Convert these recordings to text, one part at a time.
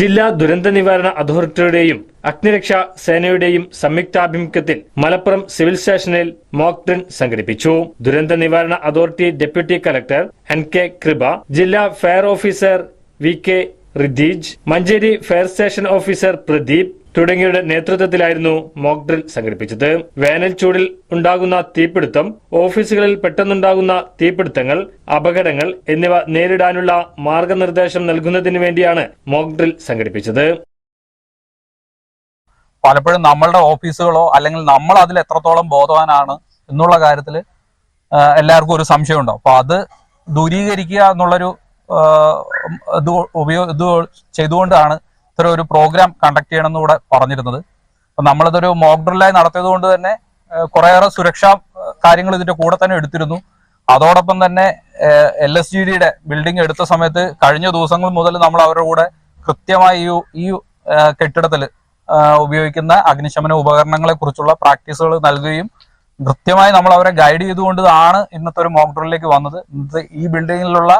ജില്ലാ ദുരന്ത നിവാരണ അതോറിറ്റിയുടെയും അഗ്നിരക്ഷാ സേനയുടെയും സംയുക്താഭിമുഖ്യത്തിൽ മലപ്പുറം സിവിൽ സ്റ്റേഷനിൽ മോക്ക് ഡ്രിൽ സംഘടിപ്പിച്ചു. ദുരന്ത നിവാരണ authority deputy collector N K Kripa ജില്ലാ fire officer V K Rideej Manjeri fire station officer Pradeep തുടങ്ങിയവരുടെ നേതൃത്വത്തിലായിരുന്നു മോക്ക് ഡ്രിൽ സംഘടിപ്പിച്ചത്. വേനൽ ചൂടിൽ ഉണ്ടാകുന്ന തീപിടുത്തം ഓഫീസുകളിൽ പെട്ടെന്നുണ്ടാകുന്ന തീപിടുത്തങ്ങൾ അപകടങ്ങൾ എന്നിവ നേരിടാനുള്ള മാർഗനിർദ്ദേശം നൽകുന്നതിന് വേണ്ടിയാണ് മോക്ക് ഡ്രിൽ സംഘടിപ്പിച്ചത്. പലപ്പോഴും നമ്മളുടെ ഓഫീസുകളോ അല്ലെങ്കിൽ നമ്മൾ അതിൽ എത്രത്തോളം ബോധവാനാണ് എന്നുള്ള കാര്യത്തിൽ എല്ലാവർക്കും ഒരു സംശയം ഉണ്ടാവും. അപ്പൊ അത് ദൂരീകരിക്കുക എന്നുള്ളൊരു ഉപയോഗ ഇത് ചെയ്തുകൊണ്ടാണ് ഇത്തരം ഒരു പ്രോഗ്രാം കണ്ടക്ട് ചെയ്യണമെന്ന് ഇവിടെ പറഞ്ഞിരുന്നത്. അപ്പൊ നമ്മളിതൊരു മോക്ക് ഡ്രില്ലായി നടത്തിയത് കൊണ്ട് തന്നെ കുറേയേറെ സുരക്ഷാ കാര്യങ്ങൾ ഇതിന്റെ കൂടെ തന്നെ എടുത്തിരുന്നു. അതോടൊപ്പം തന്നെ എൽ എസ് ജി ഡിയുടെ ബിൽഡിംഗ് എടുത്ത സമയത്ത് കഴിഞ്ഞ ദിവസങ്ങൾ മുതൽ നമ്മൾ അവരുടെ കൂടെ കൃത്യമായി ഈ കെട്ടിടത്തിൽ ഉപയോഗിക്കുന്ന അഗ്നിശമന ഉപകരണങ്ങളെ കുറിച്ചുള്ള പ്രാക്ടീസുകൾ നൽകുകയും കൃത്യമായി നമ്മൾ അവരെ ഗൈഡ് ചെയ്തുകൊണ്ടാണ് ഇന്നത്തെ ഒരു മോക്ക് ഡ്രില്ലിലേക്ക് വന്നത്. ഇന്നത്തെ ഈ ബിൽഡിങ്ങിലുള്ള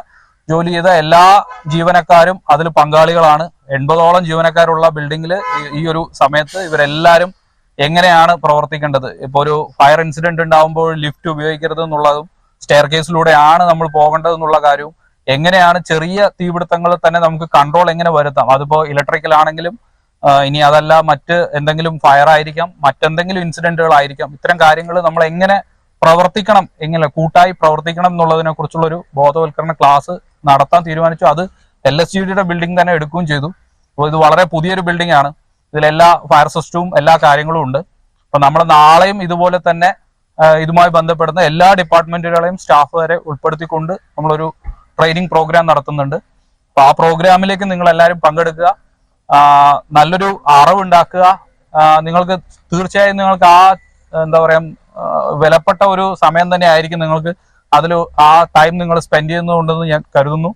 ജോലി ചെയ്ത എല്ലാ ജീവനക്കാരും അതിൽ പങ്കാളികളാണ്. എൺപതോളം ജീവനക്കാരുള്ള ബിൽഡിങ്ങിൽ ഈ ഒരു സമയത്ത് ഇവരെല്ലാവരും എങ്ങനെയാണ് പ്രവർത്തിക്കേണ്ടത്? ഇപ്പൊ ഒരു ഫയർ ഇൻസിഡന്റ് ഉണ്ടാകുമ്പോൾ ലിഫ്റ്റ് ഉപയോഗിക്കരുത് എന്നുള്ളതും സ്റ്റെയർ കേസിലൂടെയാണ് നമ്മൾ പോകേണ്ടത് എന്നുള്ള കാര്യവും എങ്ങനെയാണ് ചെറിയ തീപിടുത്തങ്ങൾ തന്നെ നമുക്ക് കൺട്രോൾ എങ്ങനെ വരുത്താം? അതിപ്പോ ഇലക്ട്രിക്കൽ ആണെങ്കിലും ഇനി അതല്ല മറ്റ് എന്തെങ്കിലും ഫയർ ആയിരിക്കാം മറ്റെന്തെങ്കിലും ഇൻസിഡന്റുകൾ ആയിരിക്കാം. ഇത്തരം കാര്യങ്ങൾ നമ്മൾ എങ്ങനെ പ്രവർത്തിക്കണം? എങ്ങനെ കൂട്ടായി പ്രവർത്തിക്കണം എന്നുള്ളതിനെ കുറിച്ചുള്ള ഒരു ബോധവൽക്കരണ ക്ലാസ് നടത്താൻ തീരുമാനിച്ചു. അത് എൽ എസ് ജിയുടെ ബിൽഡിംഗ് തന്നെ എടുക്കുകയും ചെയ്തു. അപ്പോൾ ഇത് വളരെ പുതിയൊരു ബിൽഡിംഗ് ആണ്. ഇതിലെല്ലാ ഫയർ സിസ്റ്റവും എല്ലാ കാര്യങ്ങളും ഉണ്ട്. അപ്പൊ നമ്മൾ നാളെയും ഇതുപോലെ തന്നെ ഇതുമായി ബന്ധപ്പെടുന്ന എല്ലാ ഡിപ്പാർട്ട്മെന്റുകളെയും സ്റ്റാഫ് വരെ ഉൾപ്പെടുത്തിക്കൊണ്ട് നമ്മളൊരു ട്രെയിനിങ് പ്രോഗ്രാം നടത്തുന്നുണ്ട്. അപ്പൊ ആ പ്രോഗ്രാമിലേക്ക് നിങ്ങൾ എല്ലാവരും പങ്കെടുക്കുക നല്ലൊരു അറിവുണ്ടാക്കുക. നിങ്ങൾക്ക് തീർച്ചയായും നിങ്ങൾക്ക് ആ എന്താ പറയാ വിലപ്പെട്ട ഒരു സമയം തന്നെ ആയിരിക്കും നിങ്ങൾക്ക് അതിൽ ആ ടൈം നിങ്ങൾ സ്പെൻഡ് ചെയ്യുന്നതുകൊണ്ടെന്ന് ഞാൻ കരുതുന്നു.